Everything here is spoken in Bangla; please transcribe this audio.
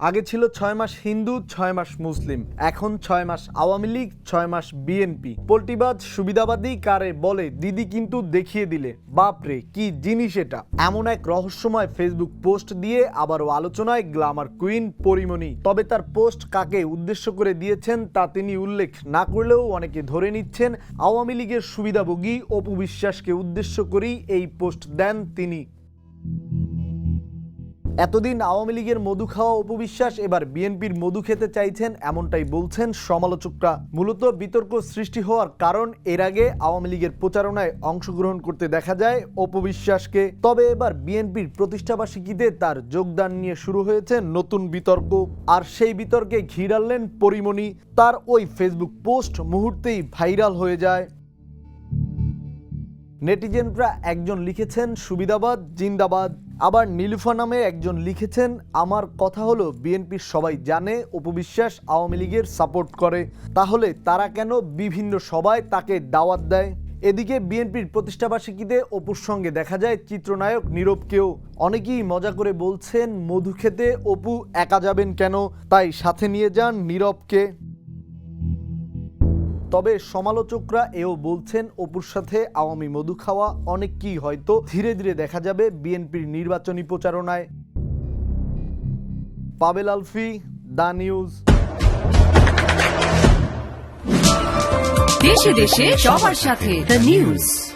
আগে ছিল ছয় মাস হিন্দু, ছয় মাস মুসলিম। এখন ছয় মাস আওয়ামী লীগ, ছয় মাস বিএনপি। পোল্টিবাজ সুবিধাবাদী কারে বলে, দিদি কিন্তু দেখিয়ে দিলে। বাপরে, কি জিনিস এটা? এমন এক রহস্যময় ফেসবুক পোস্ট দিয়ে আবারও আলোচনায় গ্লামার কুইন পরিমণি। তবে তার পোস্ট কাকে উদ্দেশ্য করে দিয়েছেন তা তিনি উল্লেখ না করলেও অনেকে ধরে নিচ্ছেন, আওয়ামী লীগের সুবিধাভোগী অপু বিশ্বাসকে উদ্দেশ্য করেই এই পোস্ট দেন তিনি। এতদিন আওয়ামী লীগের মধু খাওয়া উপবিশ্বাস এবার বিএনপির মধু খেতে চাইছেন এমনটাই বলছেন সমালোচকরা। মূলত বিতর্ক সৃষ্টি হওয়ার কারণ এর আগে আওয়ামী লীগের প্রচারণায় অংশগ্রহণ করতে দেখা যায় অপবিশ্বাসকে। তবে এবার বিএনপির প্রতিষ্ঠাবার্ষিকীতে তার যোগদান নিয়ে শুরু হয়েছে নতুন বিতর্ক। আর সেই বিতর্কে ঘিরালেন পরিমণি। তার ওই ফেসবুক পোস্ট মুহূর্তেই ভাইরাল হয়ে যায়। নেটিজেনরা একজন লিখেছেন, সুবিধাবাদ, জিন্দাবাদ। আবার নীলুফা নামে একজন লিখেছেন, আমার কথা হলো, বিএনপির সবাই জানে উপবিশ্বাস আওয়ামী লীগের সাপোর্ট করে। তাহলে তারা কেন বিভিন্ন সবাই তাকে দাওয়াত দেয়? এদিকে বিএনপির প্রতিষ্ঠাবার্ষিকীতে অপুর সঙ্গে দেখা যায় চিত্রনায়ক নীরবকেও অনেকেই মজা করে বলছেন, মধু খেতে অপু একা যাবেন কেন? তাই সাথে নিয়ে যান নীরবকে। তবে সমালোচকরা এও বলছেন, অপুর সাথে আওয়ামী মধু খাওয়া অনেককেই হয়তো ধীরে ধীরে দেখা যাবে বিএনপির নির্বাচনী প্রচারণায়। পাবেল আলফি, দা নিউজ। দেশে দেশে সবার সাথে দ্য নিউজ।